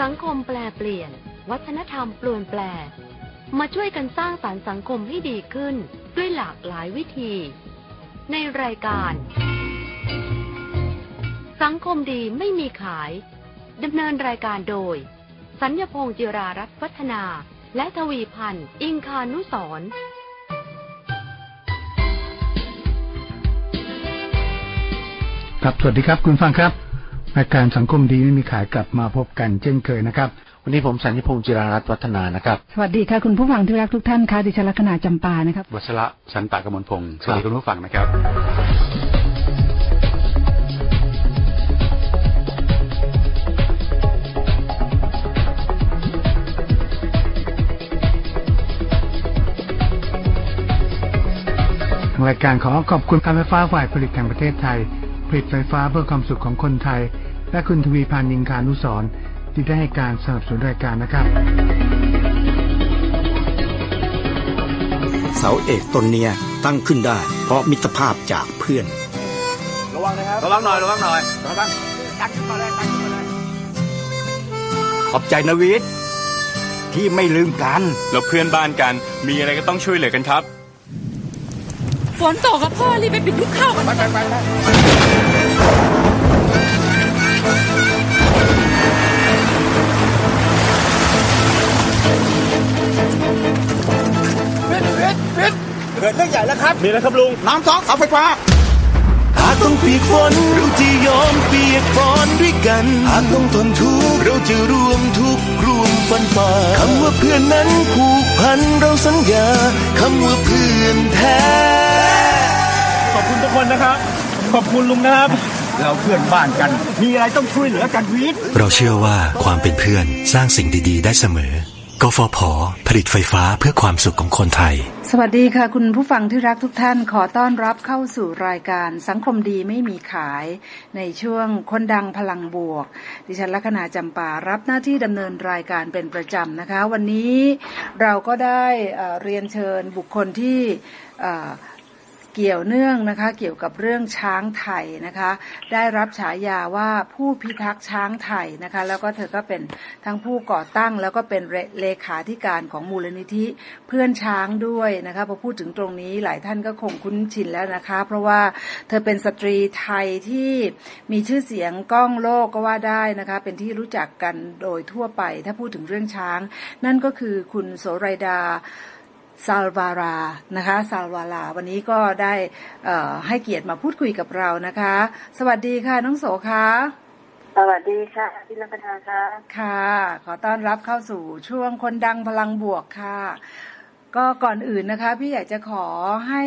สังคมแปลเปลี่ยน วัฒนธรรมเปลี่ยนแปล มาช่วยกันสร้างสรรค์สังคมให้ดีขึ้นด้วยหลากหลายวิธี ในรายการ สังคมดีไม่มีขายดำเนินรายการโดย สัญญพงษ์จิรารัตน์วัฒนา และทวีพันธ์ อิงคานุสรณ์ครับ สวัสดีครับ คุณฟังครับ รายการสังคมดีไม่มีขายกลับมาพบกันเช่นเคยนะครับ วันนี้ผมสัญญพงษ์จิรารัตน์วัฒนานะครับ สวัสดีค่ะคุณผู้ฟังที่รักทุกท่านค่ะดิฉันลัคนาจำปานะครับวัชระชันตากมลพงศ์สวัสดีคุณผู้ฟังนะครับทางรายการขอขอบคุณการไฟฟ้าฝ่ายผลิตแห่งประเทศไทย ผลิตไฟฟ้าเพื่อความสุขของคนไทย และคุณทวีพันธ์ยิงคานุสรณ์ที่ได้ให้การสนับสนุนรายการนะครับ เสาเอกต้นเนี้ยตั้งขึ้นได้ เพราะมิตรภาพจากเพื่อน ระวังนะครับ ระวังหน่อย ระวังหน่อย ระวังตั้งขึ้นมาเลยตั้งขึ้นมาเลยขอบใจนะวิทย์ที่ไม่ลืมกัน เราเพื่อนบ้านกัน มีอะไรก็ต้องช่วยเหลือกันครับ ฝนตกครับพ่อรีบไปปิดลูกข้าวกันไปไปไปไปเกิดเรื่องใหญ่แล้วครับ มีอะไรครับลุง น้ำท้องเสาไฟฟ้า หากต้องเปียกฝนเราจะยอมเปียกฝนด้วยกัน หากต้องทนทุกข์เราจะร่วมทุกข์ร่วมฟันฝ่าคำว่าเพื่อนนั้นผูกพันเราสัญญา คำว่าเพื่อนแท้ขอบ คุณทุกคนนะครับ ขอบคุณลุงนะครับ เราเพื่อนบ้านกัน มีอะไรต้องช่วยเหลือกันวิทย์เราเชื่อว่าความเป็นเพื่อนสร้างสิ่งดีๆ ได้เสมอกฟผ ผลิตไฟฟ้าเพื่อความสุขของคนไทย สวัสดีค่ะ คุณผู้ฟังที่รักทุกท่านขอต้อนรับเข้าสู่รายการสังคมดีไม่มีขาย ในช่วงคนดังพลังบวก ดิฉันลัคนาจำปารับหน้าที่ดำเนินรายการเป็นประจำนะคะ วันนี้เราก็ได้เอ่อเรียนเชิญบุคคลที่ เกี่ยวเนื่องนะคะเกี่ยวกับเรื่องช้างไทยนะคะ ได้รับฉายาว่าผู้พิทักษ์ช้างไทยนะคะ แล้วก็เธอก็เป็นทั้งผู้ก่อตั้ง แล้วก็เป็นเลเลขาธิการของมูลนิธิเพื่อนช้างด้วยนะคะพอพูดถึงตรงนี้หลายท่านก็คงคุ้นชินแล้วนะคะ เพราะว่าเธอเป็นสตรีไทยที่มีชื่อเสียงก้องโลกก็ว่าได้นะคะ เป็นที่รู้จักกันโดยทั่วไป ถ้าพูดถึงเรื่องช้าง นั่นก็คือคุณโสไรดา ซาลวารานะคะซาลวารา วันนี้ก็ได้เอ่อให้เกียรติมาพูดคุยกับเรานะคะ สวัสดีค่ะน้องโสคะสวัสดีค่ะพี่ลักนาค่ะ ค่ะ ขอต้อนรับเข้าสู่ช่วงคนดังพลังบวกค่ะ ก็ก่อนอื่นนะคะพี่อยากจะขอให้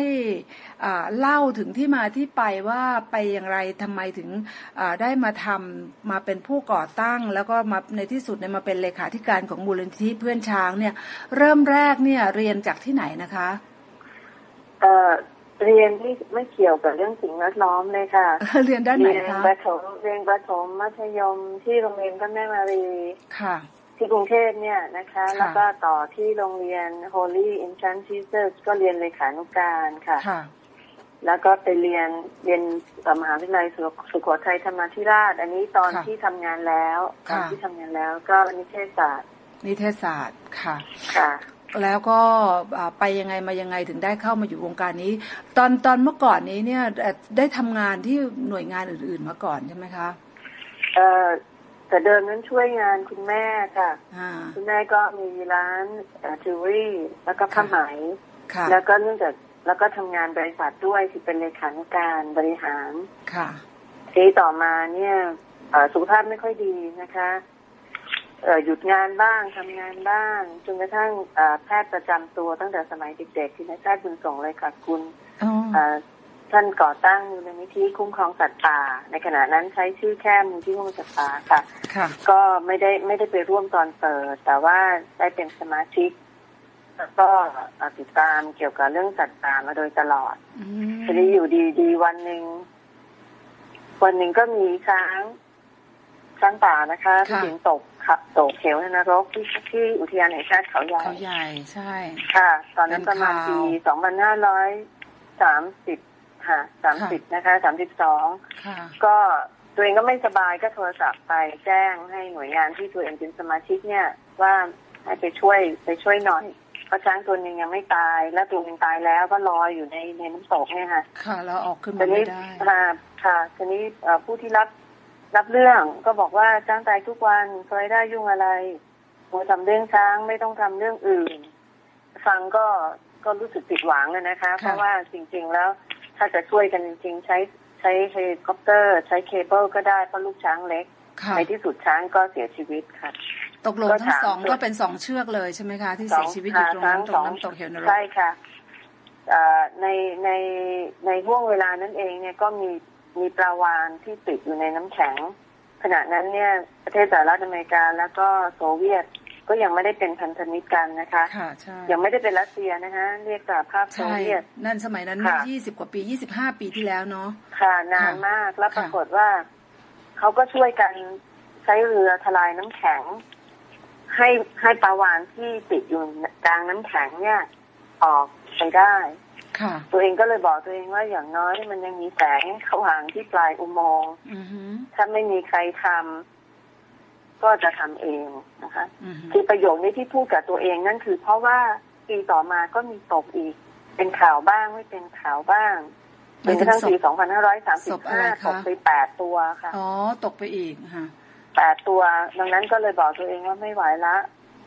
อ่าเล่าถึงที่มาที่ไปว่าไปอย่างไรทำไมถึงอ่าได้มาทำมาเป็นผู้ก่อตั้ง แล้วก็มาในที่สุดเนี่ยมาเป็นเลขาธิการของมูลนิธิเพื่อนช้างเนี่ย เริ่มแรกเนี่ยเรียนจากที่ไหนนะคะเอ่อเรียนที่ไม่เกี่ยวกับเรื่องสิ่งแวดล้อมเลยค่ะ เรียนด้านไหนเรียนคะประถมเรียนประถมมัธยมที่โรงเรียนพระแม่มารีค่ะ ที่กรุงเทพเนี่ยนะคะค่ะแล้วก็ต่อที่โรงเรียน Holy Infant Jesus ก็เรียนเลขานุการค่ะค่ะแล้วก็ไปเรียนเรียนมหาวิทยาลัยสุสุโขทัยธรรมาธิราช อันนี้ตอนค่ะที่ทำงานแล้วตอนค่ะที่ทำงานแล้วก็นิเทศศาสตร์ นิเทศศาสตร์ค่ะค่ะแล้วก็อ่าไปยังไงมายังไงถึงได้เข้ามาอยู่วงการนี้ ตอนตอนเมื่อก่อนนี้เนี่ยเอ่อได้ทำงานที่หน่วยงานอื่น ๆมาก่อนใช่ไหมคะเอ่อ แต่เดิมนั้นช่วยงานคุณแม่ค่ะอ่าคุณแม่ก็มีร้านจิวเวลรี่แล้วก็ผ้าไหมค่ะแล้วก็เนื่องจากแล้วก็ทำงานบริษัทด้วยที่เป็นเลขานุการบริหารค่ะทีต่อมาเนี่ยเอ่อสุขภาพไม่ค่อยดีนะคะเอ่อหยุดงานบ้างทำงานบ้างจนกระทั่งเอ่อแพทย์ประจำตัวตั้งแต่สมัยเด็กๆที่นายแพทย์บุญส่งเลยค่ะคุณอ๋อเอ่อ ท่านก่อตั้งมูลนิธิคุ้มครองสัตว์ป่า ในขณะนั้นใช้ชื่อแค่มูลที่คุ้มครองสัตว์ป่าค่ะค่ะก็ไม่ได้ไม่ได้ไปร่วมตอนเปิด แต่ว่าได้เป็นสมาชิกแล้วก็เอ่อติดตามเกี่ยวกับเรื่องสัตว์ป่ามาโดยตลอดอืมทีนี้อยู่ดีดีวันหนึ่งวันหนึ่งก็มีช้างช้างป่านะคะที่ถึงตกขับตกเหวนรกที่ที่อุทยานแห่งชาติเขาใหญ่เขาใหญ่ใช่ ค่ะ ตอนนั้นประมาณเป็นข่าวปีสองพันห้าร้อยสามสิบ ค่ะสามสิบนะคะสามสิบสองค่ะก็ตัวเองก็ไม่สบายก็โทรศัพท์ไปแจ้งให้หน่วยงานที่ตัวเองเป็นสมาชิกเนี่ย ว่าให้ไปช่วยไปช่วยหน่อยเพราะช้างตัวหนึงยังไม่ตาย และตัวหนึงตายแล้วก็ลอยอยู่ในในน้ำตกเนี่ยค่ะ ค่ะ แล้วออกขึ้นทีมาไม่นี้ได้ค่ะค่ะทีนี้เอ่อผู้ที่รับรับเรื่องก็บอกว่าช้างตายทุกวันเคยได้ยุ่งอะไรมัวทำเรื่องช้างไม่ต้องทำเรื่องอื่น ฟังก็ก็รู้สึกผิดหวังเลยนะคะ เพราะว่าจริง ๆ แล้ว ถ้าจะช่วยกันจริงๆใช้ใช้เฮลิคอปเตอร์ ใช้เคเบิลก็ได้เพราะลูกช้างเล็กค่ะในที่สุดช้างก็เสียชีวิตค่ะ ตกลงก็ทั้งถามสองเพื่อนก็เป็นสองเชือกเลยใช่ไหมคะ ที่เสียชีวิตอยู่ตรงนั้นตรงน้ำตกเหวนรกใช่ค่ะเอ่อในในในห่วงเวลานั้นเองเนี่ยก็มีมีปลาวานที่ติดอยู่ในน้ำแข็ง ขณะนั้นเนี่ยประเทศสหรัฐอเมริกาแล้วก็โซเวียต ก็ยังไม่ได้เป็นพันธมิตรกันนะคะ ค่ะใช่ยังไม่ได้เป็นรัสเซียนะคะเรียกสหภาพโซใช่เวียต นั่นสมัยนั้นค่ะ ยี่สิบกว่าปียี่สิบห้าปีที่แล้วเนาะ ค่ะนานมากแล้วปรากฏว่าเขาก็ช่วยกันใช้เรือทลายน้ำแข็ง ให้ให้ปลาวานที่ติดอยู่กลางน้ำแข็งเนี่ย ออกไปได้ ค่ะ ตัวเองก็เลยบอกตัวเองว่าอย่างน้อยมันยังมีแสงสว่างที่ปลายอุโมงค์อือฮึถ้าไม่มีใครทำ ก็จะทำเองนะคะอือฮึคือประโยคนี้ที่พูดกับตัวเองนั่นคือ เพราะว่าปีต่อมาก็มีตกอีก เป็นข่าวบ้างไม่เป็นข่าวบ้างจนกระทั่งปีศพอะไร2535คะตกไปแปดตัวค่ะ อ๋อ ตกไปอีกค่ะแปดตัว ดังนั้นก็เลยบอกตัวเองว่าไม่ไหวละ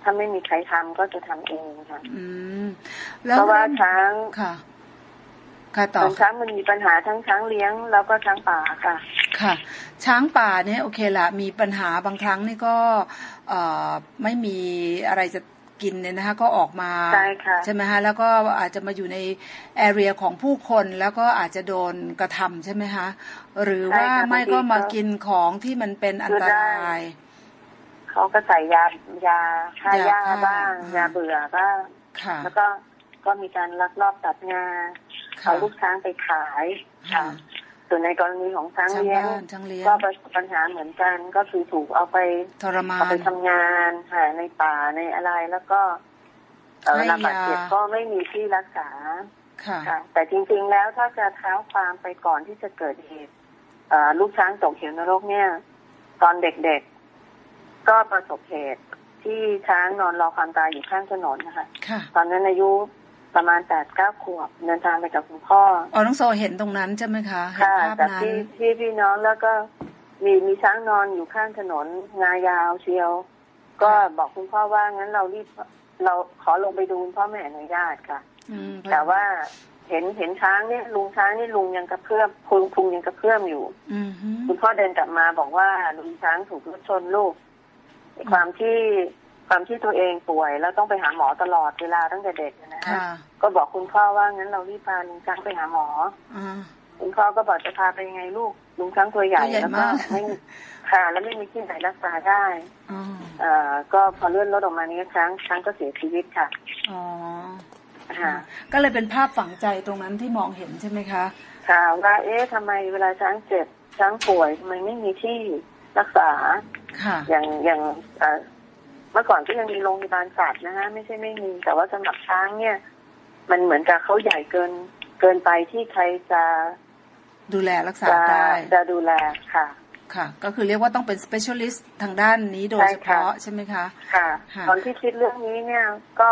ถ้าไม่มีใครทำก็จะทำเองค่ะอืมแล้วเพราะว่าช้างค่ะ ค่ะต่อช้างมันมีปัญหาทั้งช้างเลี้ยงแล้วก็ช้างป่าค่ะ ค่ะ ช้างป่าเนี่ยโอเคละมีปัญหาบางครั้งนี่ก็เอ่อไม่มีอะไรจะกินเนี่ยนะคะก็ออกมาใช่ค่ะไหมคะแล้วก็อาจจะมาอยู่ในแอเรียของผู้คนแล้วก็อาจจะโดนกระทำใช่ไหมคะหรือว่าใช่ค่ะไม่ก็บางทีก็มากินของที่มันเป็นอันตรายเขาก็ใส่ยายาฆ่ายาหญ้าฆ่าบ้างอ่ายยาเบื่อบ้างค่ะแล้วก็ก็มีการลักลอบตัดงาค่ะ เอาลูกช้างไปขายค่ะส่วนในกรณีของช้างช้างเลี้ยงบ้านช้างเลี้ยงก็ประสบปัญหาเหมือนกัน ก็คือถูกเอาไปทรมาเอาไปนทำงานค่ะในป่าในอะไรแล้วก็เอ่อให้เวลาบาดเจ็บยาก็ไม่มีที่รักษาค่ะค่ะแต่จริงๆแล้วถ้าจะเท้าความไปก่อนที่จะเกิดเหตุเอ่อลูกช้างตกเหวนรกเนี่ย ตอนเด็กๆก็ประสบเหตุที่ช้างนอนรอความตายอยู่ข้างถนนนะคะค่ะตอนนั้นอายุ ประมาณแปดเก้าขวบเดินทางไปกับคุณพ่ออ๋อน้องโซเห็นตรงนั้นใช่ไหมคะเห็นค่ะภาพแต่นั้นพี่พี่พี่น้องแล้วก็มีมีช้างนอนอยู่ข้างถนนงายาวเชียว ก็บอกคุณพ่อว่างั้นเรารีบเราขอลงไปดูคุณพ่อไม่อนุญาตค่ะอืมแต่ว่าเห็นเห็นช้างเนี่ยลุงช้างนี่ลุงยังกระเพื่อมพุงพุงยังกระเพื่อมอยู่อืมฮึคุณพ่อเดินกลับมาบอกว่าลุงช้างถูกรถชนลูกความที่ ความที่ตัวเองป่วย แล้วต้องไปหาหมอตลอดเวลาตั้งแต่เด็กนะฮะค่ะก็บอกคุณพ่อว่างั้นเรารีบพาลุงช้างไปหาหมออ่าคุณพ่อก็บอกจะพาไปยังไงลูกลุงช้างตัวใหญ่ตัวใหญ่แล้วก็มากไม่ค่ะแล้วไม่มีที่ไหนรักษาได้อ๋อเอ่อก็พอเลื่อนรถออกมานี้ช้างช้างก็เสียชีวิตค่ะอ๋อค่ะก็เลยเป็นภาพฝังใจตรงนั้นที่มองเห็นใช่ไหมคะค่ะว่าเอ๊ะทำไมเวลาช้างเจ็บช้างป่วยทำไมไม่มีที่รักษา ค่ะ อย่างอย่าง เอ่อเมื่อก่อนก็ยังมีโรงพยาบาลสัตว์นะฮะไม่ใช่ไม่มี แต่ว่าสำหรับช้างเนี่ย มันเหมือนกับเขาใหญ่เกินเกินไปที่ใครจะดูแลรักษาจะได้จะดูแลค่ะ ค่ะ ก็คือเรียกว่าต้องเป็น specialist ทางด้านนี้โดยใช่เฉค่ะพาะใช่ไหมคะค่ะค่ะ ตอนที่คิดเรื่องนี้เนี่ย ก็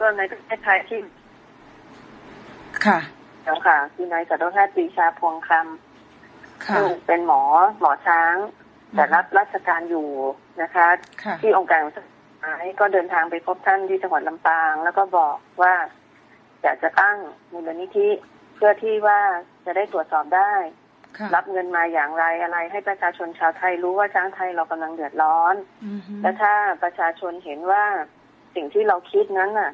ก็ในประเทศไทยที่ ค่ะแล้วค่ะคือนายสัตวแพทย์ปรีชาพวงคำค่ะซึ่งเป็นหมอหมอช้าง แต่รับราชการอยู่นะคะค่ะที่องค์การสุขภาพก็เดินทางไปพบท่านที่จังหวัดลำปาง แล้วก็บอกว่าอยากจะตั้งมูลนิธิเพื่อที่ว่าจะได้ตรวจสอบได้ค่ะรับเงินมาอย่างไรอะไร ให้ประชาชนชาวไทยรู้ว่าช้างไทยเรากำลังเดือดร้อนอือฮึและถ้าประชาชนเห็นว่าสิ่งที่เราคิดนั้นน่ะ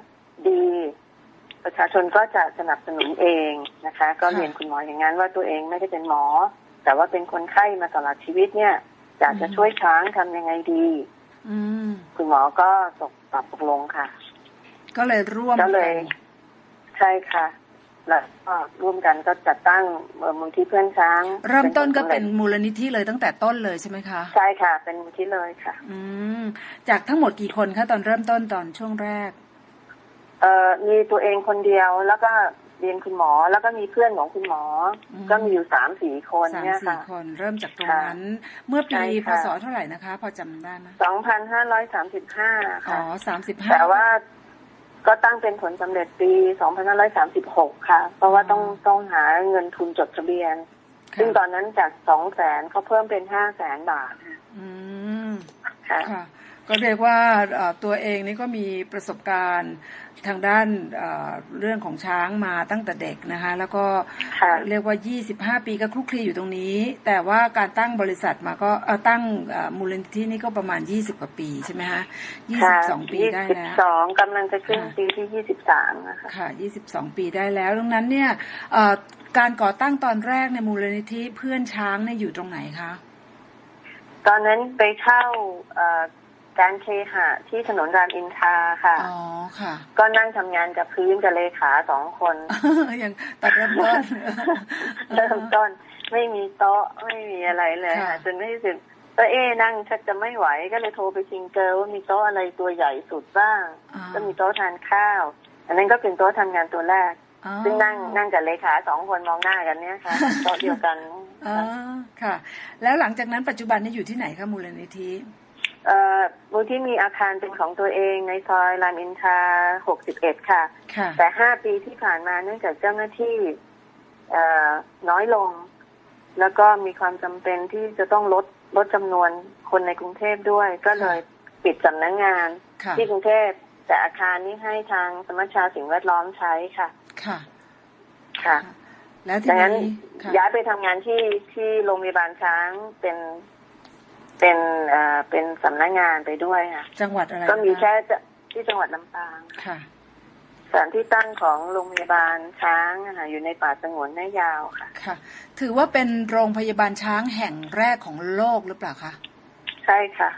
ดีประชาชนก็จะสนับสนุนเองนะคะ ก็เรียนคุณหมออย่างนั้นว่าตัวเองไม่ได้เป็นหมอ แต่ว่าเป็นคนไข้มาตลอดชีวิตเนี่ย อยากจะช่วยช้างทำยังไงดี อืมคุณหมอก็ตกตอบตกลงค่ะ ก็เลยร่วมก็เลยกันใช่ค่ะ แล้วก็ร่วมกันก็จัดตั้งเอ่อมูลที่เพื่อนช้าง เริ่มต้นก็ผลสำเป็นร็จมูลนิธิเลยตั้งแต่ต้นเลยใช่ไหมคะใช่ค่ะ เป็นมูลที่เลยค่ะ อืมจากทั้งหมดกี่คนคะตอนเริ่มต้นตอนช่วงแรกเอ่อมีตัวเองคนเดียวแล้วก็ เรียนคุณหมอแล้วก็มีเพื่อนของคุณหมออมก็มีอยู่สามสี่คนสามเนี่ยสี่ค่ะคนเริ่มจากตรงค่ะนั้น เมื่อปีใช่พค่ะศเท่าไหร่นะคะ พอจำได้ไหมสองพันห้าร้อยสามสิบห้าอ๋อค่ะสามสิบห้าแต่ว่าก็ตั้งเป็นผลสำเร็จปี2536ค่ะ เพราะว่าต้องต้องหาเงินทุนจดทะเบียน ซึ่งตอนนั้นจากสองแสนเขาเพิ่มเป็นห้าแสนบาทค่ะอืมค่ะค่ะ ก็เรียกว่าเอ่อตัวเองนี่ก็มีประสบการณ์ทางด้านเอ่อเรื่องของช้างมาตั้งแต่เด็กนะคะ แล้วก็ค่ะเรียกว่า 25 ปีก็คลุกคลีอยู่ตรงนี้ แต่ว่าการตั้งบริษัทมาก็เอ่อตั้งเอ่อมูลนิธินี่ก็ประมาณ 20 กว่าปีใช่ไหมคะค่ะ22 ปีได้แล้ว22กำลังจะขึ้นค่ะปีที่ 23 นะคะค่ะ 22 ปีได้แล้วดังนั้นเนี่ยเอ่อการก่อตั้งตอนแรกในมูลนิธิเพื่อนช้างเนี่ยอยู่ตรงไหนคะตอนนั้นไปเช่าเอ่อ การเคหะที่ถนนรามอินทราค่ะ อ๋อ ค่ะ ก็นั่งทำงานกับพื้นกับเลขาสองคนยังตัดเริ่มต้นเริ่มต้น ไม่มีโต๊ะไม่มีอะไรเลยค่ะค่ะจนไม่รู้สึกก็เอ๊ะนั่งชักจะไม่ไหวก็เลยโทรไปชิงเจอว่ามีโต๊ะอะไรตัวใหญ่สุดบ้างอ่าก็มีโต๊ะทานข้าว อันนั้นก็เป็นโต๊ะทำงานตัวแรกอ๋อซึ่งนั่งนั่งกับเลขาสองคนมองหน้ากันเนี่ยค่ะโต๊ะเดียวกันอ๋อค่ะ แล้วหลังจากนั้นปัจจุบันนี้อยู่ที่ไหนคะมูลนิธิเอ่อ มูลที่มีอาคารเป็นของตัวเองในซอยรามอินทรา61 ค่ะค่ะแต่ห้าปีที่ผ่านมาเนื่องจากเจ้าหน้าที่เอ่อน้อยลง แล้วก็มีความจำเป็นที่จะต้องลดลดจำนวนคนในกรุงเทพด้วย ก็เลยปิดสำนักงงานค่ะที่กรุงเทพแต่อาคารนี้ให้ทางสมัชชาสิ่งแวดล้อมใช้ค่ะ ค่ะ ค่ะ แล้วทีดังนั้นนี้ค่ะย้ายไปทำงานที่ที่โรงพยาบาลช้างเป็น เป็นเอ่อเป็นสำนักงานไปด้วยค่ะ จังหวัดอะไรก็มีนะะแค่จะที่จังหวัดลำปางค่ะสถานที่ตั้งของโรงพยาบาลช้างอะค่ะอยู่ในป่าสงวนแม่ยาวค่ะค่ะ ถือว่าเป็นโรงพยาบาลช้างแห่งแรกของโลกหรือเปล่าคะใช่ค่ะ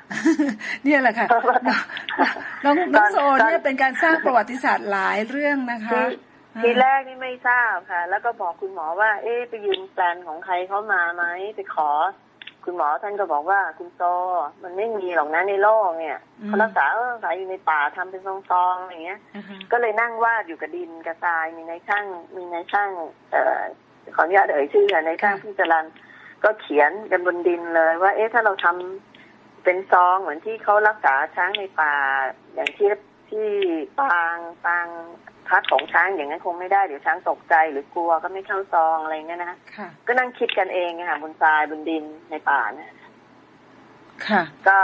เนี่ยแหละค่ะเพราะว่าน้องน้องโซตอนเนี่ยเป็นการสร้างประวัติศาสตร์หลายเรื่องนะคะทีทีแรกนี่ไม่ทราบค่ะ แล้วก็บอกคุณหมอว่า เอ๊ะไปยืมแปลนของใครเข้ามาไหมไปขอ คุณหมอท่านก็บอกว่าคุณโตมันไม่มีหรอกนะในโลกเนี่ยอืมเขารักษาเออรักษาอยู่ในป่าทำเป็นซองๆอย่างเงี้ยอ่าฮะก็เลยนั่งวาดอยู่กับดินกับทรายมีในช่างมีในช่าง เอ่อขออนุญาตเอ่ยชื่อค่ะในช่างพี่จรันก็เขียนกันบนดินเลย ว่า เอ๊ะถ้าเราทำเป็นซองเหมือนที่เขารักษาช้างในป่า อย่างที่ที่ปางปาง พักของช้างอย่างนั้นคงไม่ได้เดี๋ยวช้างตกใจหรือกลัวก็ไม่เข้าซองอะไรเงี้ยนะคะค่ะก็นั่งคิดกันเองอะค่ะบนทรายบนดินในป่าเนี่ยค่ะ ก็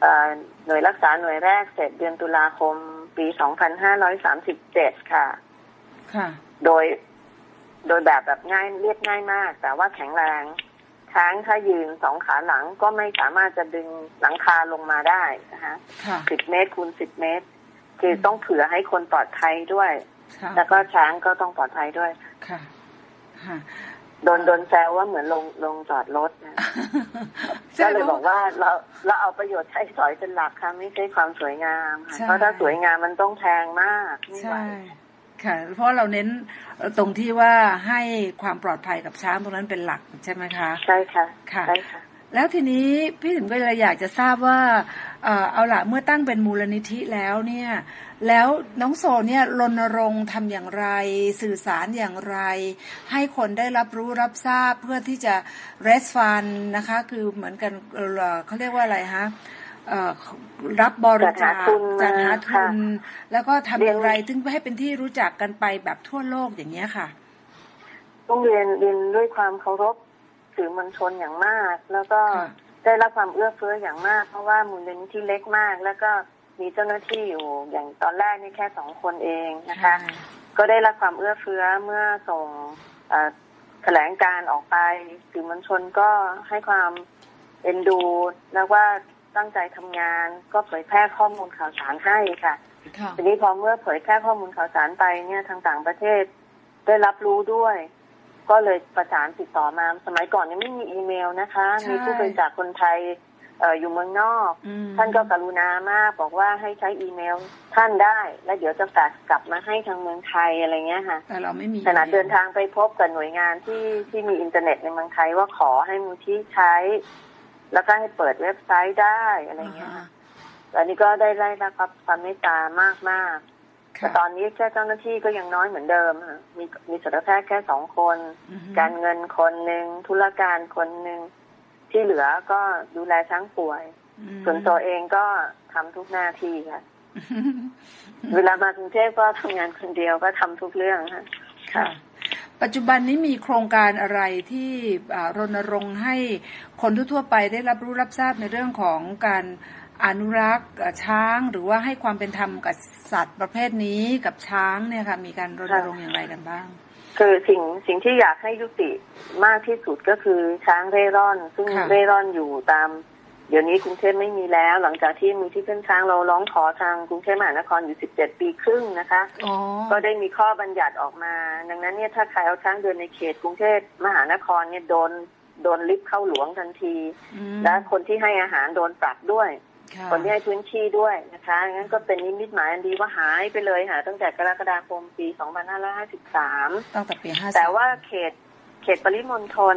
เอ่อหน่วยรักษาหน่วยแรกเสร็จเดือนตุลาคม ปี2537ค่ะ ค่ะ โดยโดยแบบแบบง่ายเรียบง่ายมาก แต่ว่าแข็งแรงช้างถ้ายืนสองขาหลังก็ไม่สามารถจะดึงหลังคาลงมาได้นะคะค่ะสิบเมตรคูณสิบเมตร คือต้องเผื่อให้คนปลอดภัยด้วยค่ะแล้วก็ช้างก็ต้องปลอดภัยด้วยค่ะค่ะโดนโดนแซวว่าเหมือนลงลงจอดรถนะก็เลยบอกว่าเราเราเอาประโยชน์ใช้สอยเป็นหลักค่ะไม่ใช่ความสวยงามค่ะใช่เพราะถ้าสวยงามมันต้องแพงมากไม่ไหวใช่ค่ะ เพราะเราเน้นตรงที่ว่าให้ความปลอดภัยกับช้างตรงนั้นเป็นหลักใช่ไหมคะ ใช่ค่ะ ค่ะใช่ค่ะ แล้วทีนี้พี่ถึงก็เลยอยากจะทราบว่าเอ่อเอาละเมื่อตั้งเป็นมูลนิธิแล้วเนี่ย แล้วน้องโซเนี่ยรณรงค์ทำอย่างไร สื่อสารอย่างไร ให้คนได้รับรู้รับทราบเพื่อที่จะเรสฟันนะคะ คือเหมือนกันเอ่อเขาเรียกว่าอะไรฮะเอ่อรับบริจาคจัดหาทุนมาจัดหาทุค่ะนแล้วก็ทำอย่างไรเรียนถึงให้เป็นที่รู้จักกันไปแบบทั่วโลกอย่างเงี้ยค่ะต้องเรียนเรียนด้วยความเคารพ สื่อมวลชนอย่างมาก แล้วก็ค่ะได้รับความเอื้อเฟื้ออย่างมาก เพราะว่ามูลนิธิเล็กมาก แล้วก็มีเจ้าหน้าที่อยู่อย่างตอนแรกนี่แค่สองคนเองนะคะใช่ก็ได้รับความเอื้อเฟื้อเมื่อส่งเอ่อแถลงการออกไปสื่อมวลชนก็ให้ความเอ็นดูแล้วว่าตั้งใจทำงานก็เผยแพร่ข้อมูลข่าวสารให้ค่ะค่ะทีนี้พอเมื่อเผยแพร่ข้อมูลข่าวสารไปเนี่ยทางต่างประเทศได้รับรู้ด้วย ก็เลยประสานติดต่อมา สมัยก่อนยังไม่มีอีเมลนะคะใช่มีผู้บริจาคคนไทยเอออยู่เมืองนอกอืมท่านก็กรุณามากบอกว่าให้ใช้อีเมลท่านได้ แล้วเดี๋ยวจะแฟกซ์กลับมาให้ทางเมืองไทยอะไรเงี้ยค่ะแต่เราไม่มีขณะเดินทางไปพบกับหน่วยงานที่ที่มีอินเทอร์เน็ตในเมืองไทยว่าขอให้มูลที่ใช้ แล้วก็ให้เปิดเว็บไซต์ได้อะไรเงี้ยอ่าค่ะอันนี้ก็ได้ได้รับความเมตตามากมาก ค่ะตอนนี้แค่เจ้าหน้าที่ก็ยังน้อยเหมือนเดิมค่ะมีมีสัตวแพทย์แค่สองคนอือฮึการเงินคนหนึ่งธุรการคนหนึ่งที่เหลือก็ดูแลช้างป่วยอืมส่วนตัวเองก็ทำทุกหน้าที่ค่ะ เวลามากรุงเทพก็ทำงานคนเดียวก็ทำทุกเรื่องค่ะค่ะปัจจุบันนี้มีโครงการอะไรที่อ่ารณรงค์ให้คนทั่วๆไปได้รับรู้รับทราบในเรื่องของการ อนุรักษ์อะช้างหรือว่าให้ความเป็นธรรมกับสัตว์ประเภทนี้กับช้างเนี่ยค่ะมีการรณรงค์อย่างไรกันบ้าง คือสิ่งสิ่งที่อยากให้ยุติมากที่สุดก็คือช้างเร่ร่อน ซึ่งค่ะเร่ร่อนอยู่ตาม เดี๋ยวนี้กรุงเทพไม่มีแล้ว หลังจากที่มูลที่เพื่อนช้างเราร้องขอทางกรุงเทพมหานครอยู่17ปีครึ่งนะคะอ๋อก็ได้มีข้อบัญญัติออกมา ดังนั้นเนี่ยถ้าใครเอาช้างเดินในเขตกรุงเทพมหานครเนี่ยโดนโดนลิฟต์เข้าหลวงทันทีอืมและคนที่ให้อาหารโดนปรับด้วย ค่ะคนที่ให้พื้นที่ด้วยนะคะงั้นก็เป็นนิมิตหมายอันดีว่าหายไปเลยค่ะตั้งแต่กรกฎาคมปี 2553 ตั้งแต่ปีห้าแต่ว่าเขตเขตปริมณฑล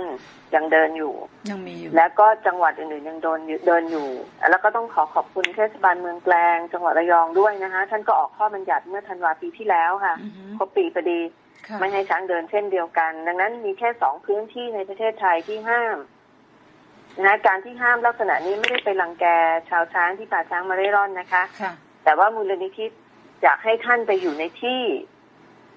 ยังเดินอยู่ ยังมีอยู่ แล้วก็จังหวัดอื่นๆยังโดนอยู่เดินอยู่ แล้วก็ต้องขอขอบคุณเทศบาลเมืองแกลง จังหวัดระยองด้วยนะคะ ท่านก็ออกข้อบัญญัติเมื่อธันวาปีที่แล้วค่ะอือฮึครบปีพอดีค่ะไม่ให้ช้างเดินเช่นเดียวกัน ดังนั้นมีแค่สองพื้นที่ในประเทศไทยที่ห้าม นะการที่ห้ามลักษณะนี้ไม่ได้ไปรังแกชาวช้างที่ป่าช้างมาเร่ร่อนนะคะค่ะ แต่ว่ามูลนิธิอยากให้ท่านไปอยู่ในที่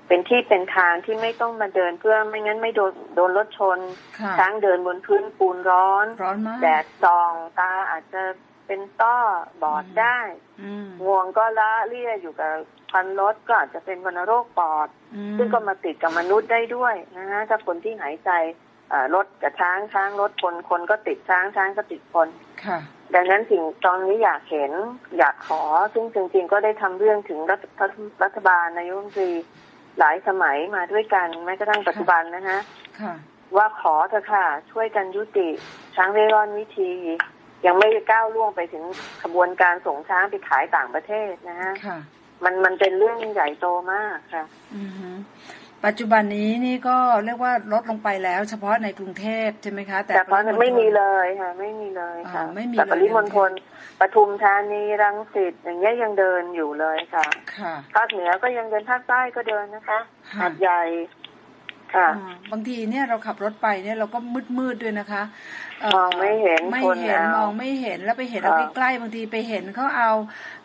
เป็นที่เป็นทางที่ไม่ต้องมาเดินเพื่อไม่งั้นไม่โดนโดนรถชน ค่ะช้างเดินบนพื้นปูนร้อน ร้อนมากแดดส่องตาอาจจะเป็นต้อบอดได้อืมงวงก็ละเลี่ยอยู่กับควันรถก็อาจจะเป็นวัณโรคปอด อืมซึ่งก็มาติดกับมนุษย์ได้ด้วยนะฮะถ้าคนที่หายใจเอ่อ รถกับช้างช้างรถคนคนก็ติดช้างช้างก็ติดคนค่ะ ดังนั้นสิ่งตอนนี้อยากเห็นอยากขอ ซึ่งจริงๆก็ได้ทำเรื่องถึงรัฐรัฐรัฐบาลนายกรัฐมนตรีหลายสมัยมาด้วยกันแม้กระทั่งปัจจุบันนะฮะค่ะว่าขอเถอะค่ะ ช่วยกันยุติช้างเร่ร่อนวิธี ยังไม่ก้าวล่วงไปถึงขบวนการส่งช้างไปขายต่างประเทศนะฮะค่ะ มันมันเป็นเรื่องใหญ่โตมากค่ะอือฮึปัจจุบันนี้นี่ก็เรียกว่าลดลงไปแล้ว เฉพาะในกรุงเทพใช่ไหมคะ แต่แต่เพราะปริณฑลไม่มีเลยค่ะไม่มีเลยค่ะอ่าไม่มีแต่ปริมณฑลเลยปทุมธานีรังสิตอย่างเงี้ยยังเดินอยู่เลยค่ะค่ะภาคเหนือก็ยังเดินภาคใต้ก็เดินนะคะค่ะหาดใหญ่ค่ะอ่า บางทีเนี่ยเราขับรถไปเนี่ยเราก็มืดมืดๆด้วยนะคะเมองไม่เห็นไม่คนเห็นเอามองไม่เห็นแล้วไปเห็นเอาค่ะใกล้ๆบางทีไปเห็นเขาเอา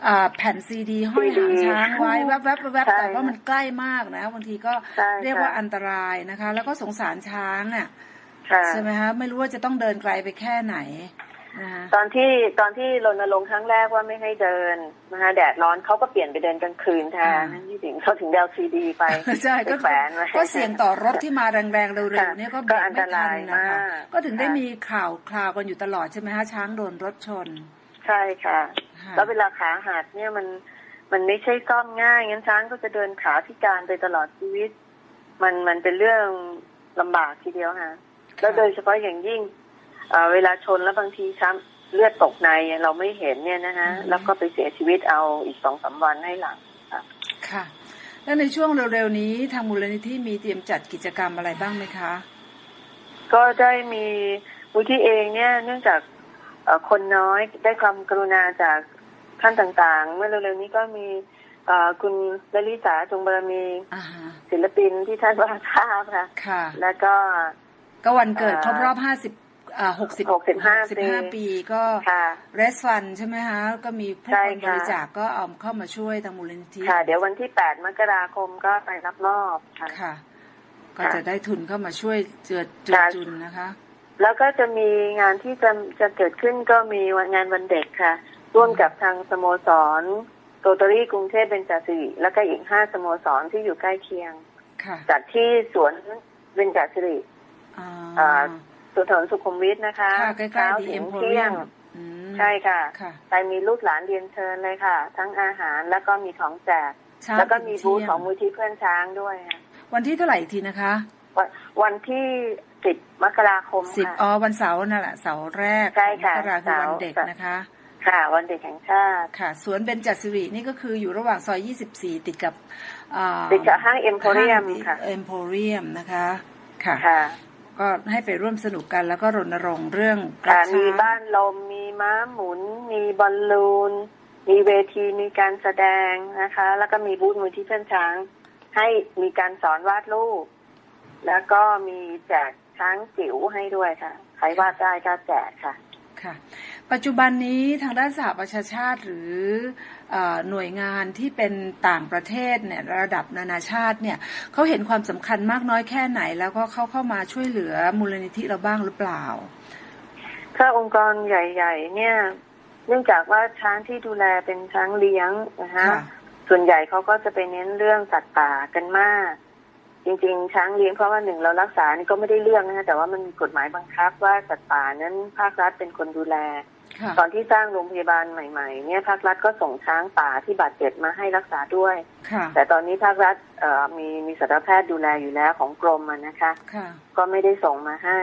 อ่าแผ่นซีดีห้อยหางช้างไว้แวบๆแวบๆใช่แต่ว่ามันใกล้มากนะบางทีก็ใช่เรียกว่าค่ะอันตรายนะคะ แล้วก็สงสารช้างอะค่ะใช่ไหมคะไม่รู้ว่าจะต้องเดินไกลไปแค่ไหนนะคะ ตอนที่ตอนที่รณรงค์ครั้งแรกว่าไม่ให้เดินนะคะแดดร้อนเขาก็เปลี่ยนไปเดินกลางคืนแทนอ่าที่ถึงเขาถึงเดลซีดีไปใช่ไปก็แขวนไว้ก็เสี่ยงต่อรถที่มาแรงๆเร็วค่ะๆเนี่ยก็เบก็รกอันตไม่ทัรานยนะคะมากก็ถึงได้ค่ะมีข่าวคราวกันอยู่ตลอดใช่ไหมคะช้างโดนรถชน ใช่ค่ะค่ะ แล้วเวลาขาหักเนี่ยมันมันไม่ใช่ซ่อมง่ายงั้นช้างก็จะเดินขาพิการไปตลอดชีวิต มันมันเป็นเรื่องลำบากทีเดียวค่ะแล้วโดยเฉพาะอย่างยิ่ง เอ่อเวลาชนแล้วบางทีช้ำเลือดตกในเราไม่เห็นเนี่ยนะฮะอืมแล้วก็ไปเสียชีวิตเอาอีกสองสามวันให้หลังค่ะ แล้วในช่วงเร็วๆนี้ทางมูลนิธิมีเตรียมจัดกิจกรรมอะไรบ้างไหมคะ ก็ได้มีมูลที่เองเนี่ยเนื่องจากเอ่อคนน้อยได้ความกรุณาจากท่านต่างๆ เมื่อเร็วๆนี้ก็มีเอ่อคุณลลิสาจงบารมีอ่าฮะศิลปินที่ท่านวาดภาพค่ะค่ะ แล้วก็ก็วันเกิดอ่าครบรอบห้าสิบ อ่าหกสิบ65สิบห้าปีก็ค่ะเรสฟันใช่ไหมคะก็มีผู้ใช่คนบค่ะริจาคก็เอาเข้ามาช่วยทางมูลนิธิค่ะ เดี๋ยววันที่8มกราคมก็ไปรับมอบค่ะค่ะก็ค่ะจะได้ทุนเข้ามาช่วยเจือจุนค่ะจุนนะคะ แล้วก็จะมีงานที่จะจะเกิดขึ้นก็มีวันงานวันเด็กค่ะ ร่วมกับทางสโมสรโรตารี่กรุงเทพเบญจสิริแล้วก็อีกห้าสโมสรที่อยู่ใกล้เคียงค่ะจัดที่สวนเบญจสิริอ่าอ่า สวนถนนสุขุมวิทนะคะค่ะใกล้เช้าๆดีถึเอ็งมโพเที่เรียยงมใช่ค่ะค่ะใครมีลูกหลานเรียนเชิญเลยค่ะ ทั้งอาหารแล้วก็มีของแจกเช้าแล้วก็ถึงมีบูธเที่ยงของมูลที่เพื่อนช้างด้วยค่ะ วันที่เท่าไหร่อีกทีนะคะ วันวันที่สิบมกราคมสิบค่ะอ๋อวันเสาร์นั่นแหละเสาร์แรกใช่ค่ะมกราคือวันเสาร์เด็กค่ะนะคะ ค่ะ วันเด็กแห่งชาติค่ะ สวนเบญจสิรินี่ก็คืออยู่ระหว่างซอย 24 ติดกับอ่าติดกับห้างเอ็มโพเรียมค่ะเอ็มโพเรียมนะคะค่ะค่ะ ก็ให้ไปร่วมสนุกกันแล้วก็รณรงค์เรื่องรัค่ะกช้างมีบ้านลมมีม้าหมุน มีบอลลูน มีเวทีมีการแสดงนะคะ แล้วก็มีบูธมูลที่เพื่อนช้าง ให้มีการสอนวาดรูป แล้วก็มีแจกช้างจิ๋วให้ด้วยค่ะ ใครวาดได้ก็แจกค่ะ ค่ะ ปัจจุบันนี้ทางด้านสหประชาชาติหรือเออหน่วยงานที่เป็นต่างประเทศเนี่ยระดับนานาชาติเนี่ยเขาเห็นความสำคัญมากน้อยแค่ไหน แล้วก็เขาเข้ามาช่วยเหลือมูลนิธิเราบ้างหรือเปล่า ถ้าองค์กรใหญ่ ๆ เนี่ยเนื่องจากว่าช้างที่ดูแลเป็นช้างเลี้ยงนะคะค่ะส่วนใหญ่เขาก็จะไปเน้นเรื่องสัตว์ป่ากันมาก จริง ๆ ช้างเลี้ยงเพราะว่าหนึ่งเรารักษานี่ก็ไม่ได้เรื่องนะคะแต่ว่ามันมีกฎหมายบังคับว่าสัตว์ป่านั้นภาครัฐเป็นคนดูแลค่ะตอนที่สร้างโรงพยาบาลใหม่ ๆ เนี่ยภาครัฐก็ส่งช้างป่าที่บาดเจ็บมาให้รักษาด้วยค่ะแต่ตอนนี้ภาครัฐเอ่อมีมีสัตวแพทย์ดูแลอยู่แล้วของกรมอะนะคะค่ะก็ไม่ได้ส่งมาให้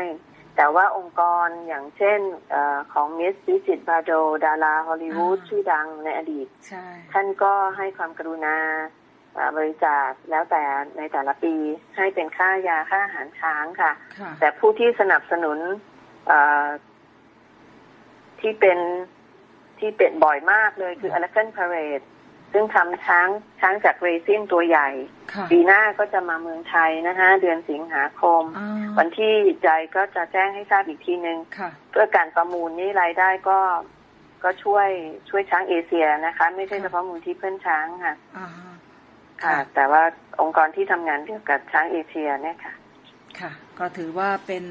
แต่ว่าองค์กรอย่างเช่นเออของมิสฟิจิตบาโดดาราฮอลลีวูดอ่าชื่อดังในอดีตใช่ท่านก็ให้ความกรุณาเอ่อ บริจาคแล้วแต่ในแต่ละปีให้เป็นค่ายาค่าอาหารช้างค่ะค่ะแต่ผู้ที่สนับสนุนเอ่อที่เป็นที่เป็นบ่อยมากเลยคือ Elephant Parade ซึ่งทำช้างช้างจากเรซินตัวใหญ่ค่ะปีหน้าก็จะมาเมืองไทยนะคะเดือนสิงหาคมอ่าวันที่ใจก็จะแจ้งให้ทราบอีกทีนึงค่ะเพื่อการประมูลนี้รายได้ก็ก็ช่วยช่วยช้างเอเชียนะคะ ไม่ใช่เฉพาะมูลที่เพื่อนช้างค่ะอ่า ค่ะ แต่ว่าองค์กรที่ทำงานเกี่ยวกับช้างเอเชียเนี่ยค่ะ ค่ะ ก็ถือว่าเป็น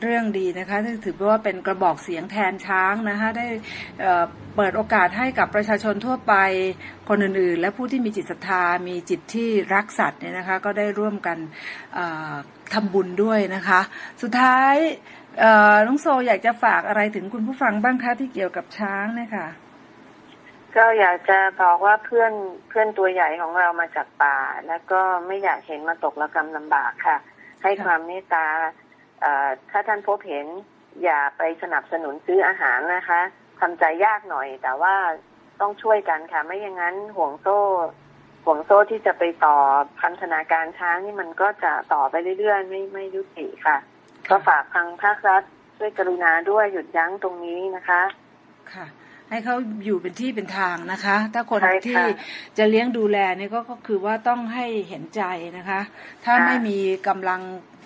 เรื่องดีนะคะที่ถือว่าเป็นกระบอกเสียงแทนช้างนะคะได้เอ่อเปิดโอกาสให้กับประชาชนทั่วไปคนอื่นๆ และผู้ที่มีจิตศรัทธา มีจิตที่รักสัตว์เนี่ยนะคะ ก็ได้ร่วมกันเอ่อทำบุญด้วยนะคะ สุดท้ายเอ่อน้องโซอยากจะฝากอะไรถึงคุณผู้ฟังบ้างคะที่เกี่ยวกับช้างเนี่ยค่ะ ก็อยากจะบอกว่าเพื่อนเพื่อนตัวใหญ่ของเรามาจากป่า แล้วก็ไม่อยากเห็นมาตกระกรรมลำบากค่ะ ให้ค่ะความเมตตาเอ่อถ้าท่านพบเห็นอย่าไปสนับสนุนซื้ออาหารนะคะทำใจยากหน่อย แต่ว่าต้องช่วยกันค่ะ ไม่อย่างนั้นห่วงโซ่ห่วงโซ่ที่จะไปต่อพันธนาการช้างนี่มันก็จะต่อไปเรื่อยๆไม่ไม่ยุติค่ะ ก็ฝากทางภาครัฐช่วยกรุณาด้วยหยุดยั้งตรงนี้นะคะ ค่ะ ให้เขาอยู่เป็นที่เป็นทางนะคะ ถ้าคนใช่ค่ะที่จะเลี้ยงดูแลเนี่ยก็ก็คือว่าต้องให้เห็นใจนะคะ ถ้าค่ะไม่มีกำลัง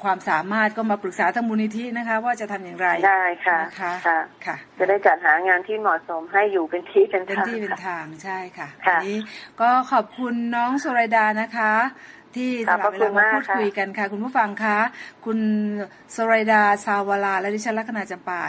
ความสามารถก็มาปรึกษาทางมูลนิธินะคะ ว่าจะทำอย่างไรได้ค่ะนะคะค่ะค่ะ จะได้จัดหางานที่เหมาะสมให้อยู่เป็นที่เป็นเป็นทางที่เป็นทางใช่ค่ะค่ะวันนี้ก็ขอบคุณน้องสุรดานะคะที่สขอบละพระเวคุลาณมามากพูดค่ะคุยกันค่ะ คุณผู้ฟังคะ คุณสุรดาซาวลา และดิฉันลัคนาจำปา